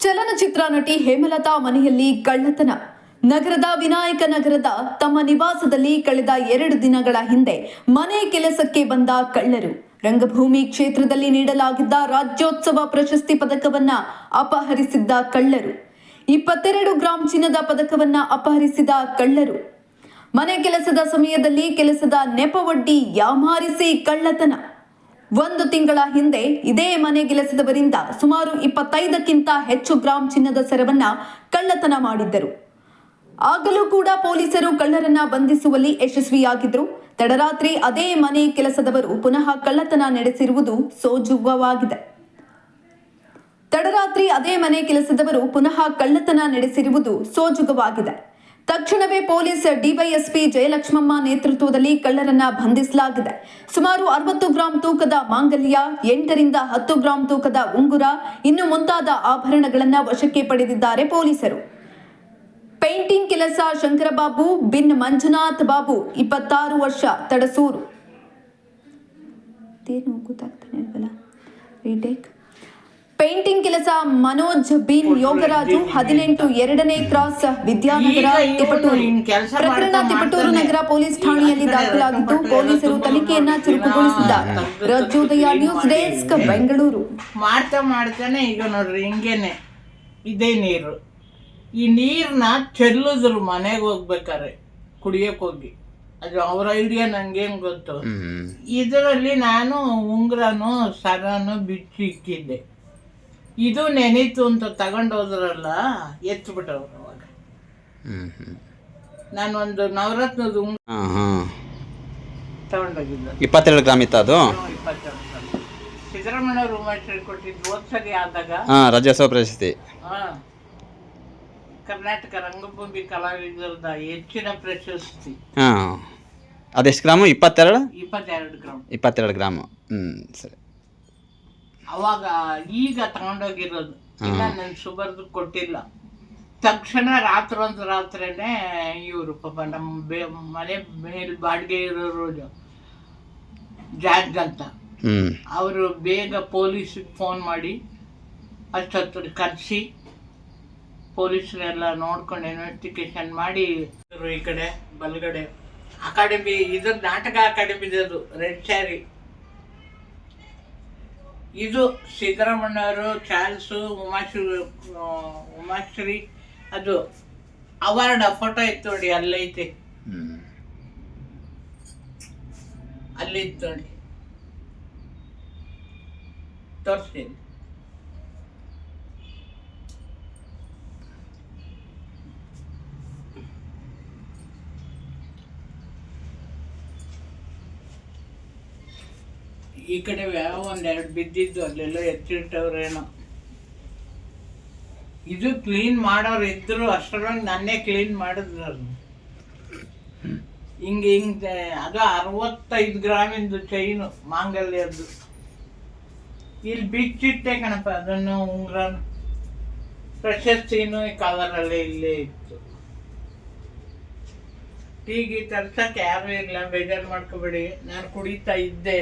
ಚಲನಚಿತ್ರ ನಟಿ ಹೇಮಲತಾ ಮನೆಯಲ್ಲಿ ಕಳ್ಳತನ. ನಗರದ ವಿನಾಯಕ ನಗರದ ತಮ್ಮ ನಿವಾಸದಲ್ಲಿ ಕಳೆದ ಎರಡು ದಿನಗಳ ಹಿಂದೆ ಮನೆ ಕೆಲಸಕ್ಕೆ ಬಂದ ಕಳ್ಳರು. ರಂಗಭೂಮಿ ಕ್ಷೇತ್ರದಲ್ಲಿ ನೀಡಲಾಗಿದ್ದ ರಾಜ್ಯೋತ್ಸವ ಪ್ರಶಸ್ತಿ ಪದಕವನ್ನ ಅಪಹರಿಸಿದ್ದ ಕಳ್ಳರು. ಇಪ್ಪತ್ತೆರಡು ಗ್ರಾಂ ಚಿನ್ನದ ಪದಕವನ್ನ ಅಪಹರಿಸಿದ ಕಳ್ಳರು. ಮನೆ ಕೆಲಸದ ಸಮಯದಲ್ಲಿ ಕೆಲಸದ ನೆಪವೊಡ್ಡಿ ಯಾಮಾರಿಸಿ ಕಳ್ಳತನ. ಒಂದು ತಿಂಗಳ ಹಿಂದೆ ಇದೇ ಮನೆ ಕೆಲಸದವರಿಂದ ಸುಮಾರು ಇಪ್ಪತ್ತೈದಕ್ಕಿಂತ ಹೆಚ್ಚು ಗ್ರಾಂ ಚಿನ್ನದ ಸರವನ್ನ ಕಳ್ಳತನ ಮಾಡಿದ್ದರು. ಆಗಲೂ ಕೂಡ ಪೊಲೀಸರು ಕಳ್ಳರನ್ನ ಬಂಧಿಸುವಲ್ಲಿ ಯಶಸ್ವಿಯಾಗಿದ್ದರು ತಡರಾತ್ರಿ ಅದೇ ಮನೆ ಕೆಲಸದವರು ಪುನಃ ಕಳ್ಳತನ ನಡೆಸಿರುವುದು ಸೋಜುವವಾಗಿದೆ. ತಡರಾತ್ರಿ ಅದೇ ಮನೆ ಕೆಲಸದವರು ಪುನಃ ಕಳ್ಳತನ ನಡೆಸಿರುವುದು ಸೋಜುಗವಾಗಿದೆ. ತಕ್ಷಣವೇ ಪೊಲೀಸ್ ಡಿವೈಎಸ್ಪಿ ಜಯಲಕ್ಷ್ಮಮ್ಮ ನೇತೃತ್ವದಲ್ಲಿ ಕಳ್ಳರನ್ನ ಬಂಧಿಸಲಾಗಿದೆ. ಸುಮಾರು ಅರವತ್ತು ಗ್ರಾಂ ತೂಕದ ಮಾಂಗಲ್ಯ, ಎಂಟರಿಂದ ಹತ್ತು ಗ್ರಾಂ ತೂಕದ ಉಂಗುರ, ಇನ್ನು ಮುಂತಾದ ಆಭರಣಗಳನ್ನ ವಶಕ್ಕೆ ಪಡೆದಿದ್ದಾರೆ ಪೊಲೀಸರು. ಪೇಂಟಿಂಗ್ ಕೆಲಸ ಶಂಕರಬಾಬು, ಬಿನ್ ಮಂಜುನಾಥ್ ಬಾಬು, ಇಪ್ಪತ್ತಾರು ವರ್ಷ ತಡಸೂರು. ಪೇಂಟಿಂಗ್ ಕೆಲಸ ಮನೋಜ್ ಬಿನ್ ಯೋಗರಾಜು ಹದಿನೆಂಟು ಎರಡನೇ ಕ್ರಾಸ್ ವಿದ್ಯಾನಗರ ತಿಪಟೂರು. ಪ್ರಕರಣ ತಿಪಟೂರು ನಗರ ಪೊಲೀಸ್ ಠಾಣೆಯಲ್ಲಿ ದಾಖಲಾಗಿದ್ದು ಪೊಲೀಸರು ತನಿಖೆಯನ್ನ ಚುರುಕುಗೊಳಿಸಿದ್ದಾರೆ. Rajodaya news desk Bengaluru. ಮಾಡ್ತಾ ಮಾಡ್ತಾನೆ ಈಗ ನೋಡ್ರಿ ಹಿಂಗೇನೆ. ಇದೇ ನೀರು. ಈ ನೀರ್ನ ಚೆಲ್ಲಿದ್ರು ಮನೆಗೆ ಹೋಗ್ಬೇಕಾರೆ ಕುಡಿಯಕ್ಕೆ ಹೋಗಿ. ಅದು ಅವ್ರ ಐಡಿಯಾ ನಂಗೇನು ಗೊತ್ತು? ಇದರಲ್ಲಿ ನಾನು ಉಂಗ್ರನು ಸರನು ಬಿಚ್ಚಿ ಇಕ್ಕಿದ್ದೆ. ಇದು ನೆನೀತು ಅಂತ ತಗೊಂಡೋದ್ರಲ್ಲ ಎತ್ಬಿಟ್ಟವ್ರು ಅವಾಗ. ನಾನೊಂದು ನವರತ್ನದ ಉಂಗ್ರ ಹಾಂ ಹಾಂ. ತಗೊಂಡೋಗಿದ್ದೆ ಇಪ್ಪತ್ತೆರಡು ಗ್ರಾಮ್ ಇತ್ತು ಅದು? ಇಪ್ಪತ್ತೆರಡು ಸಾವಿರ. ಸಿದ್ದರಾಮಯ್ಯ ಉಮಾಶ್ರೀ ಕೊಟ್ಟಿದ್ದು ಹೋದ್ ಸರಿ ಆದಾಗ. ಹಾಂ ರಾಜ್ಯೋತ್ಸವ ಪ್ರಶಸ್ತಿ. ಹಾ. ಕರ್ನಾಟಕ ರಂಗಭೂಮಿ ಕಲಾವಿದರದ ಹೆಚ್ಚಿನ ಪ್ರಶಸ್ತಿ. ಹಾಂ. ಅದೆಷ್ಟು ಗ್ರಾಮು? ಇಪ್ಪತ್ತೆರಡು? ಇಪ್ಪತ್ತೆರಡು ಗ್ರಾಮ್. ಇಪ್ಪತ್ತೆರಡು ಗ್ರಾಮು. ಹ್ಞೂ ಸರಿ. ಅವಾಗ ಈಗ ತಗೊಂಡೋಗಿರೋದು. ಇಲ್ಲ ನನ್ ಸುಬರ್ದು ಕೊಟ್ಟಿಲ್ಲ. ತಕ್ಷಣ ರಾತ್ರೊಂದು ರಾತ್ರಿನೇ ಇವರು ಪಾಪ ನಮ್ಮ ಬೇ ಮನೆ ಮೇಲೆ ಬಾಡಿಗೆ ಇರೋರು ಜಾರ್ಜ್ ಅಂತ. ಅವರು ಬೇಗ ಪೊಲೀಸಿಗೆ ಫೋನ್ ಮಾಡಿ ಅಷ್ಟೊತ್ತು ಕರೆಸಿ ಪೊಲೀಸರೆಲ್ಲ ನೋಡ್ಕೊಂಡು ಇನ್ವೆಸ್ಟಿಗೇಷನ್ ಮಾಡಿ. ಈ ಕಡೆ ಬಲಗಡೆ ಅಕಾಡೆಮಿ ಇದು ನಾಟಕ ಅಕಾಡೆಮಿ ಇದದು ರೆಡ್ ಸ್ಯಾರಿ ಇದು ಸಿದ್ದರಾಮಣ್ಣವರು ಚಾರ್ಲ್ಸು ಉಮಾಶ್ರೀ ಉಮಾಶ್ರೀ ಅದು ಅವಾರ್ಡ್ ಫೋಟೋ ಇತ್ತು ನೋಡಿ ಅಲ್ಲೈತೆ. ಅಲ್ಲಿತ್ತು ನೋಡಿ. ತೋರಿಸ್ತೀನಿ ಈ ಕಡೆ ಯಾವ ಒಂದೆರಡು ಬಿದ್ದಿದ್ದು ಅಲ್ಲೆಲ್ಲ ಎತ್ತಿಟ್ಟವ್ರೇನೋ. ಇದು ಕ್ಲೀನ್ ಮಾಡೋರು ಇದ್ರು ಅಷ್ಟರೊಳಗೆ ನನ್ನೇ ಕ್ಲೀನ್ ಮಾಡಿದ್ರು ಹಿಂಗೆ ಹಿಂಗೆ, ಅದು ಅರವತ್ತೈದು ಗ್ರಾಮಿಂದು ಚೈನು ಮಾಂಗಲ್ಯದ್ದು. ಇಲ್ಲಿ ಬಿಚ್ಚಿಟ್ಟೆ ಕಣಪ್ಪ, ಅದನ್ನು ಉಂಗ್ರ ಪ್ರಶಸ್ತಿನೂ ಕವರಲ್ಲೇ ಇಲ್ಲೇ ಇತ್ತು. ಟೀಗಿ ತರ್ಸಕ್ಕೆ ಯಾರು ಇಲ್ಲ, ಬೇಜಾರು ಮಾಡ್ಕೋಬೇಡಿ, ನಾನು ಕುಡಿತಾ ಇದ್ದೆ.